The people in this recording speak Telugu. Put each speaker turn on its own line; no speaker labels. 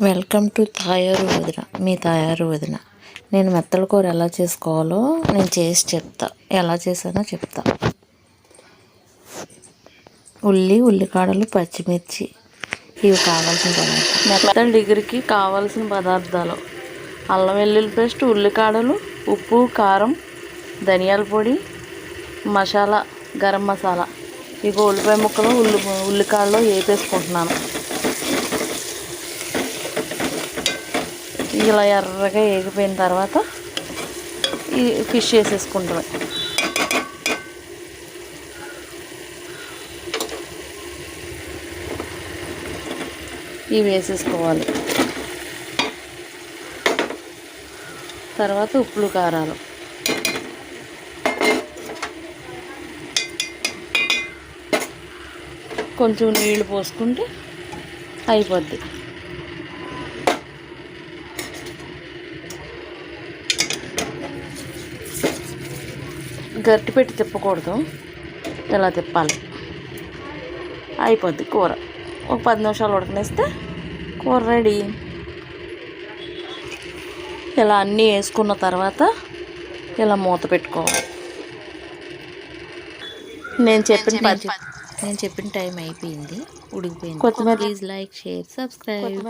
వెల్కమ్ టు తాయారు వదిన మీ తాయారు వదిన. నేను మెత్తల కూర ఎలా చేసుకోవాలో నేను చేసి చెప్తా. ఎలా చేసానో చెప్తా. ఉల్లి ఉల్లికాడలు పచ్చిమిర్చి ఇవి కావాల్సిన పదార్థాలు. మెత్తల డిగ్రీకి కావాల్సిన పదార్థాలు. అల్లం వెల్లుల్లి పేస్ట్ ఉల్లికాడలు ఉప్పు కారం ధనియాల పొడి మసాలా గరం మసాలా. ఇక ఉల్లిపాయ ముక్కలు ఉల్లి ఉల్లికాడలో వేపేసుకుంటున్నాను ఇలా ఎర్రగా వేగిపోయిన తర్వాత ఈ ఫిష్ వేసేసుకుంటాం ఇవి వేసేసుకోవాలి. తర్వాత ఉప్పులు కారాలు. కొంచెం నీళ్ళు పోసుకుంటే అయిపోద్ది. గట్టి పెట్టి తిప్పకూడదు. ఇలా తిప్పాలి. అయిపోద్ది కూర. ఒక పది నిమిషాలు ఉడకనేస్తే కూర రెడీ. ఇలా అన్నీ వేసుకున్న తర్వాత ఇలా మూత పెట్టుకోవాలి. నేను చెప్పిన
నేను చెప్పిన టైం అయిపోయింది. ఉడికిపోయింది. Please like share subscribe